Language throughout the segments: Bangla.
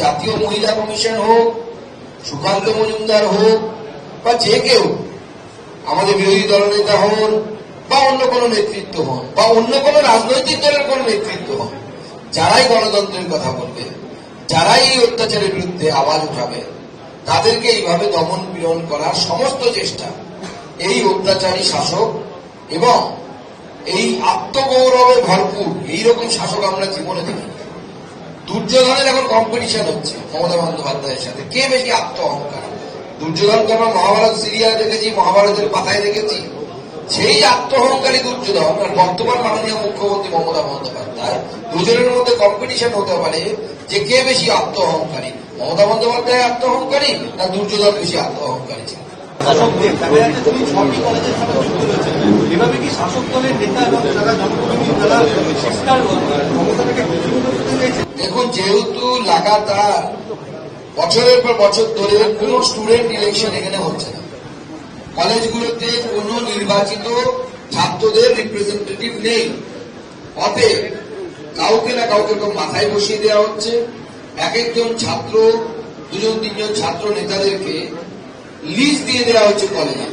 জাতীয় মহিলা কমিশন হোক, সুকান্ত মজুমদার হোক, বা যে কেউ আমাদের বিরোধী দলনেতা হন, বা অন্য কোনো নেতৃত্ব হন, বা অন্য কোনো রাজনৈতিক দলের কোনো নেতৃত্ব হন, যারাই গণতন্ত্রের কথা বলবে, যারাই এই অত্যাচারের বিরুদ্ধে আওয়াজ উঠাবে, তাদেরকে এইভাবে দমন পীড়ন করার সমস্ত চেষ্টা এই অত্যাচারী শাসক এবং এই আত্মগৌরবে ভরপুর, এইরকম শাসক আমরা জীবনে দেখি দুর্যোধনের এখন কম্পিটিশন হচ্ছে, মমতা বন্দ্যোপাধ্যায়ের সাথে। কে বেশি আত্ম অহংকার? দুর্যোধনকে আমরা মহাভারত সিরিয়াল দেখেছি, মহাভারতের পাতায় দেখেছি। সেই আত্ম অহংকারী দুর্যোধন আর বর্তমান মাননীয় মুখ্যমন্ত্রী মমতা বন্দ্যোপাধ্যায় দুজনের মধ্যে কম্পিটিশন হতে পারে যে কে বেশি আত্ম অহংকারী মমতা বন্দ্যোপাধ্যায় আত্ম অহংকারী না দুর্যোধন বেশি আত্ম অহংকারী ছিল? শাসকদের দেখুন, যেহেতু লাগাতার বছরের পর বছর ধরে কোন স্টুডেন্ট ইলেকশন এখানে হচ্ছে না। কলেজগুলোতে কোন নির্বাচিত ছাত্রদের রিপ্রেজেন্টেটিভ নেই। অতএব কাউকে না কাউকে মাথায় বসিয়ে দেওয়া হচ্ছে। এক একজন ছাত্র, দুজন, তিনজন ছাত্র নেতাদেরকে লিস্ট দিয়ে দেওয়া হচ্ছে কলেজে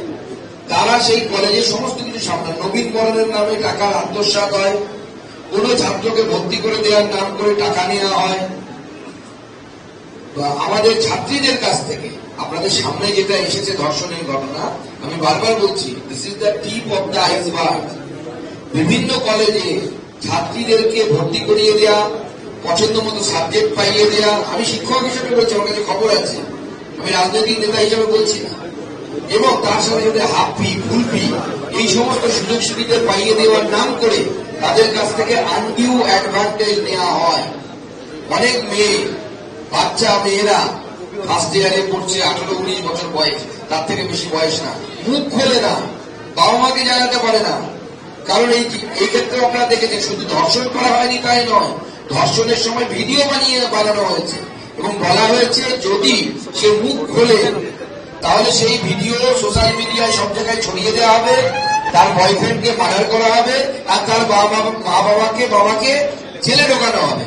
তারা সেই কলেজে সমস্ত কিছু সামলান নবীনকরণের নামে টাকার আত্মসাত হয়। কোন ছাত্রকে ভর্তি করে দেওয়ার নাম করে টাকা নেওয়া হয়। আমাদের ছাত্রীদের কাছ থেকে, আপনাদের সামনে যেটা এসেছে ধর্ষণের ঘটনা, আমি বারবার বলছি this is the tip of the iceberg বিভিন্ন কলেজে ছাত্রীদেরকে ভর্তি করিয়ে দেওয়া পছন্দ মতো সাবজেক্ট পাইয়ে দেওয়া আমি শিক্ষক হিসেবে বলছি, আমার কাছে খবর আছে। আমি রাজনৈতিক নেতা হিসেবে বলছি না। এবং তার সাথে সাথে হাফ ফি ফুল ফি এই সমস্ত সুযোগ সুবিধা পাইয়ে দেওয়ার নাম করে তাদের কাছ থেকে আনডিউ অ্যাডভান্টেজ নেওয়া হয়। অনেক মেয়ে, বাচ্চা, মেয়েরা ফার্স্ট ইয়ারে পড়ছে আঠারো উনিশ বছর বয়স। তার থেকে বেশি বয়স না। মুখ খোলে না। বাবা মাকে জানাতে পারে না। কারণ এই এই ক্ষেত্রে আপনারা দেখেছেন, শুধু ধর্ষণ করা হয়নি, তাই নয়। ধর্ষণের সময় ভিডিও বানিয়ে বানানো হয়েছে। এবং বলা হয়েছে যদি সে মুখ খোলে, তাহলে সেই ভিডিও সোশ্যাল মিডিয়ায় সব জায়গায় ছড়িয়ে দেওয়া হবে, তার বয়ফ্রেন্ডকে মার্ডার করা হবে, আর তার মা বাবাকে বাবাকে জেলে ঢোকানো হবে।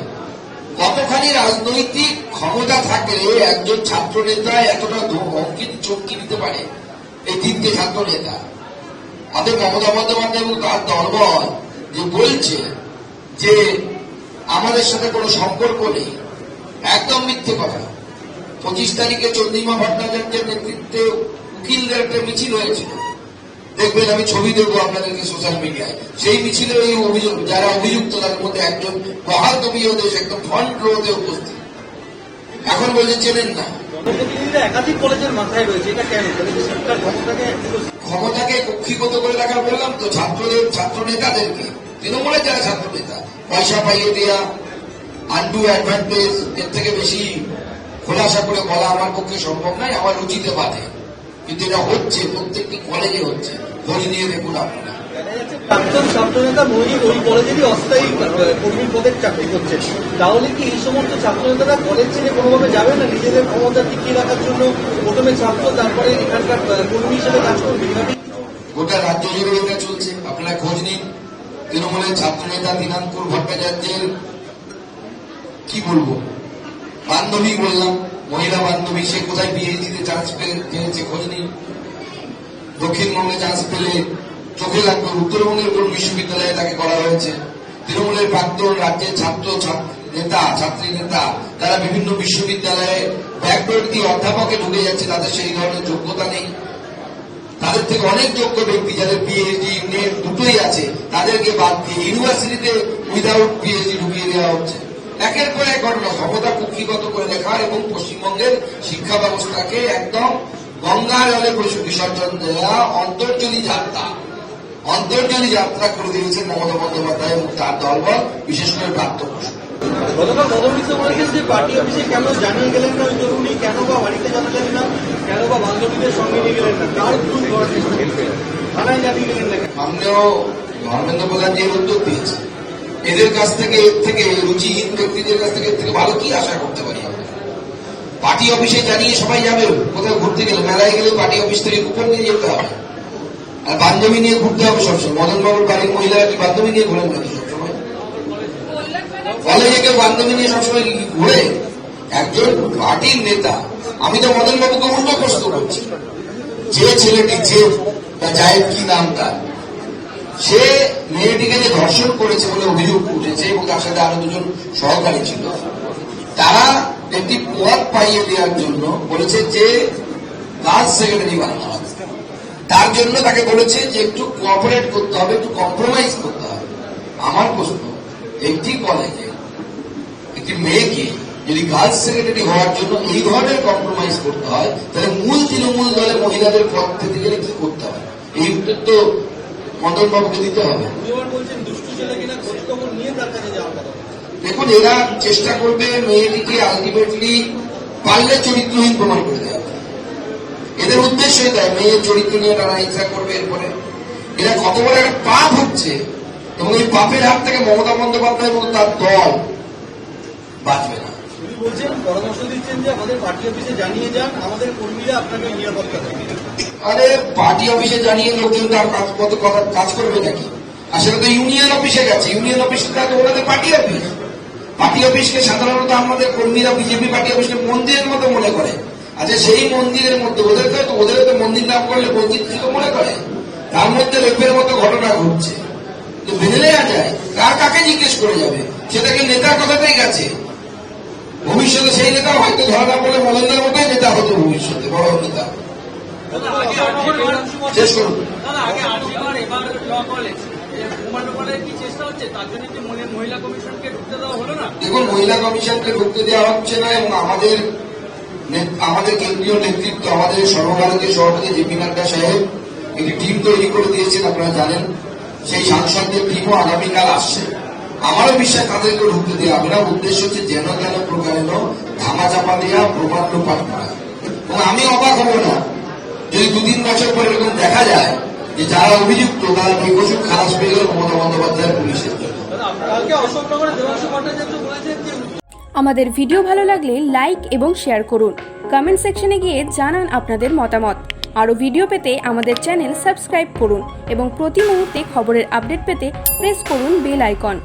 কতখানি রাজনৈতিক ক্ষমতা থাকলে একজন ছাত্র নেতা এতটা অঙ্কিত চমকি দিতে পারে এই তিনটে ছাত্র নেতা আমাদের মমতা বন্দ্যোপাধ্যায় এবং তার দলবল যে বলছে যে আমাদের সাথে কোনো সম্পর্ক নেই একদম মিথ্যে কথা। পঁচিশ তারিখে চন্দ্রিমা ভট্টাচার্যের নেতৃত্বে উকিলদের একটা মিছিল হয়েছিল। দেখবেন আমি ছবি দেবো আপনাদেরকে সোশ্যাল মিডিয়ায়। সেই মিছিলে এই অভিযোগ যারা অভিযুক্ত তাদের মধ্যে একজন বহাল কবি দেশ একদম ফ্রন্ট রোতে উপস্থিত। এখন বলছে চেনেন না। জনপ্রতিনিধিরা একাধিক কলেজের মাথায় রয়েছে এটা কেন? ক্ষমতাকে ক্ষমতাকে কক্ষিগত করে রাখা বললাম তো ছাত্রদের ছাত্র নেতাদেরকে তৃণমূলের যারা ছাত্র নেতা পয়সা পাইয়ে দেওয়া আন্ডু অ্যাডভান্টেজ এর থেকে বেশি খোলাসা করে বলা আমার পক্ষে সম্ভব নয় আমার রুচিতে বাধে। কিন্তু এটা হচ্ছে প্রত্যেকটি কলেজে হচ্ছে। ধরে নিয়ে দেখুন আপনারা। প্রাক্তন ছাত্রনেতা ওই কলেজেরই অস্থায়ী পদের চাকরি করছেন তাহলে কি এই সমস্ত ছাত্রনেতারা কলেজ ছেড়ে কোনোভাবে যাবে না? নিজেদের ক্ষমতা টিকিয়ে রাখার জন্য প্রথমে ছাত্র তারপরে এখানকার কর্মী হিসেবে কাজ করবে? গোটা রাজ্য জুড়ে এটা চলছে। আপনারা খোঁজ নিন। তৃণমূলের ছাত্র নেতা দিনাঙ্কুর ভট্টাচার্যের কি বলব? বান্ধবী বললাম, মহিলা বান্ধবী, সে কোথায় পিএইচডিতে চান্স পেয়েছে খোঁজ নিন দক্ষিণবঙ্গে চান্স পেলে চোখে লাগবে। উত্তরবঙ্গের কোন বিশ্ববিদ্যালয়ে তাকে করা হয়েছে? তৃণমূলের প্রাক্তন রাজ্যের ছাত্র নেতা, ছাত্রী নেতা তারা বিভিন্ন বিশ্ববিদ্যালয়ে ব্যাকডোর দিয়ে অধ্যাপকে ঢুকে যাচ্ছে, তাদের সেই ধরনের যোগ্যতা নেই। তাদের থেকে অনেক যোগ্য ব্যক্তি যাদের পিএইচডি নেট দুটোই আছে, তাদেরকে বাদ দিয়ে ইউনিভার্সিটিতে উইদাউট পিএইচডি ঢুকিয়ে দেওয়া হচ্ছে। একের পর এক ঘটনা ক্ষমতা কুক্ষিগত করে লেখা এবং পশ্চিমবঙ্গের শিক্ষা ব্যবস্থাকে একদম গঙ্গা জলে বিসর্জন দেওয়া অন্তর্জনী যাত্রা। অন্তর্জনী যাত্রা করে দিয়েছে মমতা বন্দ্যোপাধ্যায় এবং তার দলবল বিশেষ করে প্রাপ্ত বসু গতকাল মদমিত্র বলেছেন যে পার্টি অফিসে কেন জানিয়ে গেলেন না ওই তরুণী কেন বা বাড়িতে জানালেন না কেন বা বান্ধবীদের সঙ্গে নিয়ে গেলেন না তার ভুল করার চেষ্টা থানায় জানিয়ে গেলেন না সামনেও ধর্মেন্দ্র প্রধান যে উদ্যোগ দিয়েছে এদের কাছ থেকে এর থেকে রুচিহীন ব্যক্তিদের কাছ থেকে থেকে ভালো কি আশা করতে পারি পার্টি অফিসে জানিয়ে সবাই যাবে, কোথাও ঘুরতে গেলে, মেলায় গেলে পার্টি অফিস থেকে কুপন নিয়ে যেতে হবে। আর বান্ধবী নিয়ে ঘুরতে হবে সবসময়। মদন বাবুর বাড়ির মহিলারা কি বান্ধবী নিয়ে ঘোরেন নাকি কলেজে কেউ বান্ধবী নিয়ে সবসময় ঘুরে। একজন পার্টির নেতা। আমি তো মদন বাবুকে উল্টো প্রশ্ন করছি। যে ছেলেটি যে বা জায়েদ কি নাম তার? সে মেয়েটিকে যে ধর্ষণ করেছে বলে অভিযোগ উঠেছে এবং তার সাথে আরও দুজন সহকারী ছিল, তারা একটি পদ পাইয়ে দেওয়ার জন্য বলেছে যে, গার্লস সেক্রেটারি বানানো হবে। তার জন্য তাকে বলেছে যে, একটু কোঅপারেট করতে হবে, একটু কম্প্রোমাইজ করতে হবে। আমার প্রশ্ন, একটি কলেজে একটি মেয়েকে যদি গার্লস সেক্রেটারি হওয়ার জন্য এই ধরনের কম্প্রোমাইজ করতে হয়, তাহলে মূল তৃণমূল দলে মহিলাদের পদ পেতে গেলে কি করতে হবে? এই উত্তর তো মদন বাবুকে দিতে হবে। দেখুন এরা চেষ্টা করবে মেয়েটিকে আলটিমেটলি পারলে চরিত্রহীন প্রমাণ করে দেওয়া এদের উদ্দেশ্য এটাই মেয়ের চরিত্র নিয়ে তারা হিংসা করবে এরপরে এরা কত বড় একটা পাপ হচ্ছে এবং এই পাপের হাত থেকে মমতা বন্দ্যোপাধ্যায় এবং তার দল বাঁচবে না। বলছেন পরামর্শ দিচ্ছেন যে আমাদের পার্টি অফিসে জানিয়ে যান আমাদের কর্মীরা আপনাকে নিরাপত্তা দেবে। আরে পার্টি অফিসে জানিয়ে লোকজন তার কাজ কত কাজ করবে নাকি? আর সেটা তো ইউনিয়ন অফিসে গেছে। ইউনিয়ন অফিসটা তো ওনাদের পার্টি অফিস পার্টি অফিসকে সাধারণত আমাদের কর্মীরা বিজেপি পার্টি অফিসকে মন্দিরের মতো মনে করে। আচ্ছা সেই মন্দিরের মধ্যে ওদের তো ওদের তো মন্দির নাম করলে মসজিদ থেকে মনে করে? তার মধ্যে রেপের মতো ঘটনা ঘটছে। তো মেনে নেওয়া যায়, কার কাকে জিজ্ঞেস করে যাবে? সেটাকে নেতার কথাতেই গেছে? ভবিষ্যতে সেই নেতা হয়তো ধরা না পড়লে মদনদার মতোই নেতা হতো ভবিষ্যতে বড় নেতা শেষ করুন দাদা আগে আটবার এবার ল কলেজ কুমার কলেজ কি চেষ্টা হচ্ছে তার জন্য কি মনে- মহিলা কমিশনকে ঢুকতে দেওয়া হলো দেখুন মহিলা কমিশনকে ঢুকতে দেওয়া হচ্ছে না এবং আমাদের আমাদের কেন্দ্রীয় নেতৃত্ব আমাদের সর্বভারতীয় সভাপতি জেপি নাড্ডা সাহেব একটি টিম তৈরি করে দিয়েছেন আপনারা জানেন। সেই সাংসদদের টিমও আগামীকাল আসছে। আমারও বিশ্বাস তাদেরকে ঢুকতে দেওয়া হবে না। উদ্দেশ্য হচ্ছে যেন যেন প্রকারেণ ধামা চাপা দেওয়া প্রমাণ লোপাট করা। এবং আমি অবাক হব না। যদি দু তিন বছর পর এরকম দেখা যায় যে যারা অভিযুক্ত তারা বেকসুর খালাস পেয়ে গেল মমতা বন্দ্যোপাধ্যায়ের পুলিশের? আমাদের ভিডিও ভালো লাগলে লাইক এবং শেয়ার করুন। কমেন্ট সেকশনে গিয়ে জানান আপনাদের মতামত। আরও ভিডিও পেতে আমাদের চ্যানেল সাবস্ক্রাইব করুন এবং প্রতি মুহূর্তে খবরের আপডেট পেতে প্রেস করুন বেল আইকন।